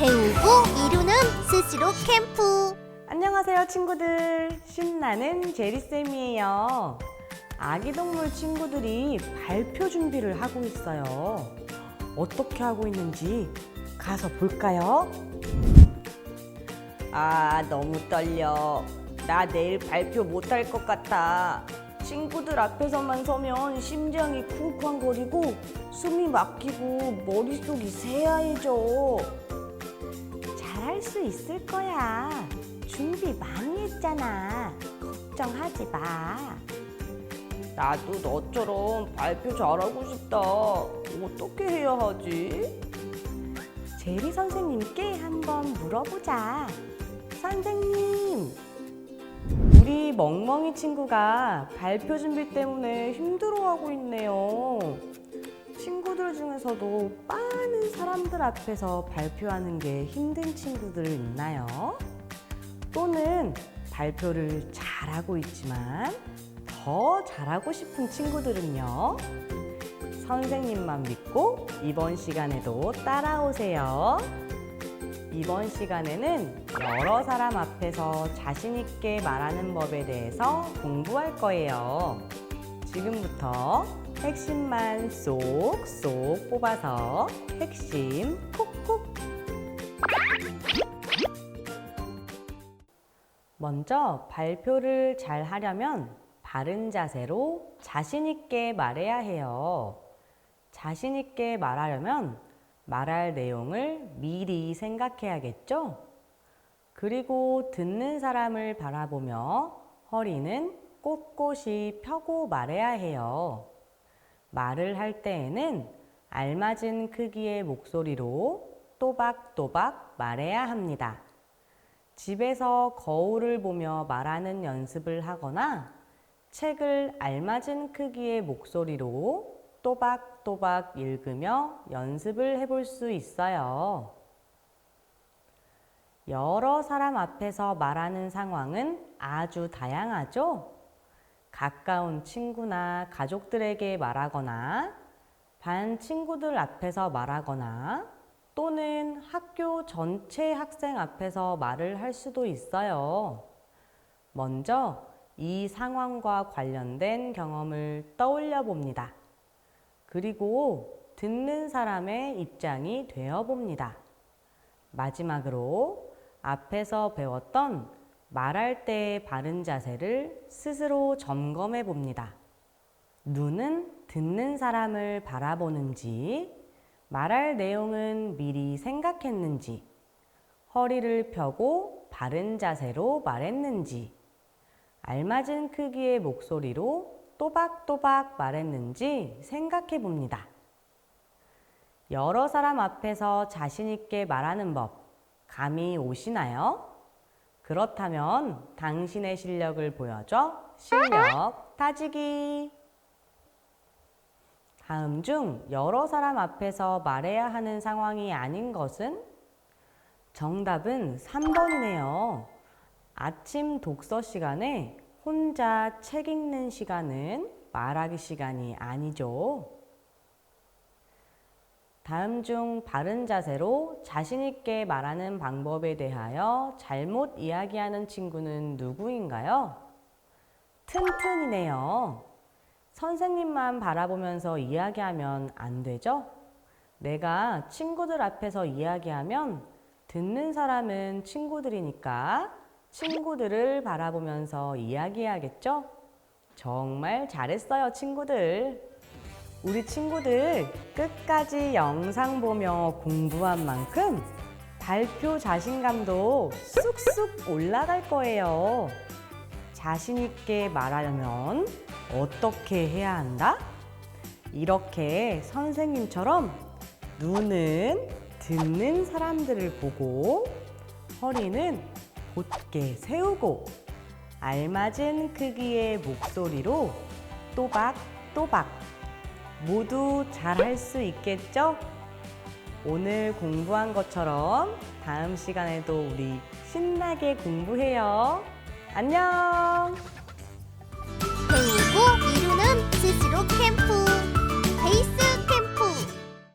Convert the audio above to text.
배우고 이루는 스스로 캠프. 안녕하세요 친구들. 신나는 제리쌤이에요. 아기동물 친구들이 발표 준비를 하고 있어요. 어떻게 하고 있는지 가서 볼까요? 아 너무 떨려. 나 내일 발표 못 할 것 같아. 친구들 앞에서만 서면 심장이 쿵쾅거리고 숨이 막히고 머릿속이 새하얘져. 잘 할 수 있을 거야. 준비 많이 했잖아. 걱정하지 마. 나도 너처럼 발표 잘하고 싶다. 어떻게 해야 하지? 제리 선생님께 한번 물어보자. 선생님, 우리 멍멍이 친구가 발표 준비 때문에 힘들어하고 있네요. 친구들 중에서도 많은 사람들 앞에서 발표하는 게 힘든 친구들 있나요? 또는 발표를 잘하고 있지만 더 잘하고 싶은 친구들은요? 선생님만 믿고 이번 시간에도 따라오세요. 이번 시간에는 여러 사람 앞에서 자신있게 말하는 법에 대해서 공부할 거예요. 지금부터 핵심만 쏙쏙 뽑아서 핵심 콕콕 먼저 발표를 잘 하려면 바른 자세로 자신있게 말해야 해요. 자신있게 말하려면 말할 내용을 미리 생각해야겠죠? 그리고 듣는 사람을 바라보며 허리는 꼿꼿이 펴고 말해야 해요. 말을 할 때에는 알맞은 크기의 목소리로 또박또박 말해야 합니다. 집에서 거울을 보며 말하는 연습을 하거나 책을 알맞은 크기의 목소리로 또박또박 읽으며 연습을 해볼 수 있어요. 여러 사람 앞에서 말하는 상황은 아주 다양하죠? 가까운 친구나 가족들에게 말하거나 반 친구들 앞에서 말하거나 또는 학교 전체 학생 앞에서 말을 할 수도 있어요. 먼저 이 상황과 관련된 경험을 떠올려 봅니다. 그리고 듣는 사람의 입장이 되어 봅니다. 마지막으로 앞에서 배웠던 말할 때의 바른 자세를 스스로 점검해 봅니다. 눈은 듣는 사람을 바라보는지, 말할 내용은 미리 생각했는지, 허리를 펴고 바른 자세로 말했는지, 알맞은 크기의 목소리로 또박또박 말했는지 생각해 봅니다. 여러 사람 앞에서 자신있게 말하는 법, 감이 오시나요? 그렇다면 당신의 실력을 보여줘 실력 따지기. 다음 중 여러 사람 앞에서 말해야 하는 상황이 아닌 것은? 정답은 3번이네요. 아침 독서 시간에 혼자 책 읽는 시간은 말하기 시간이 아니죠. 다음 중 바른 자세로 자신있게 말하는 방법에 대하여 잘못 이야기하는 친구는 누구인가요? 튼튼이네요. 선생님만 바라보면서 이야기하면 안 되죠? 내가 친구들 앞에서 이야기하면 듣는 사람은 친구들이니까 친구들을 바라보면서 이야기해야겠죠? 정말 잘했어요, 친구들. 우리 친구들 끝까지 영상 보며 공부한 만큼 발표 자신감도 쑥쑥 올라갈 거예요. 자신있게 말하려면 어떻게 해야 한다? 이렇게 선생님처럼 눈은 듣는 사람들을 보고 허리는 곧게 세우고 알맞은 크기의 목소리로 또박또박 모두 잘 할 수 있겠죠? 오늘 공부한 것처럼 다음 시간에도 우리 신나게 공부해요. 안녕! 배우고 이루는 스스로 캠프. 베이스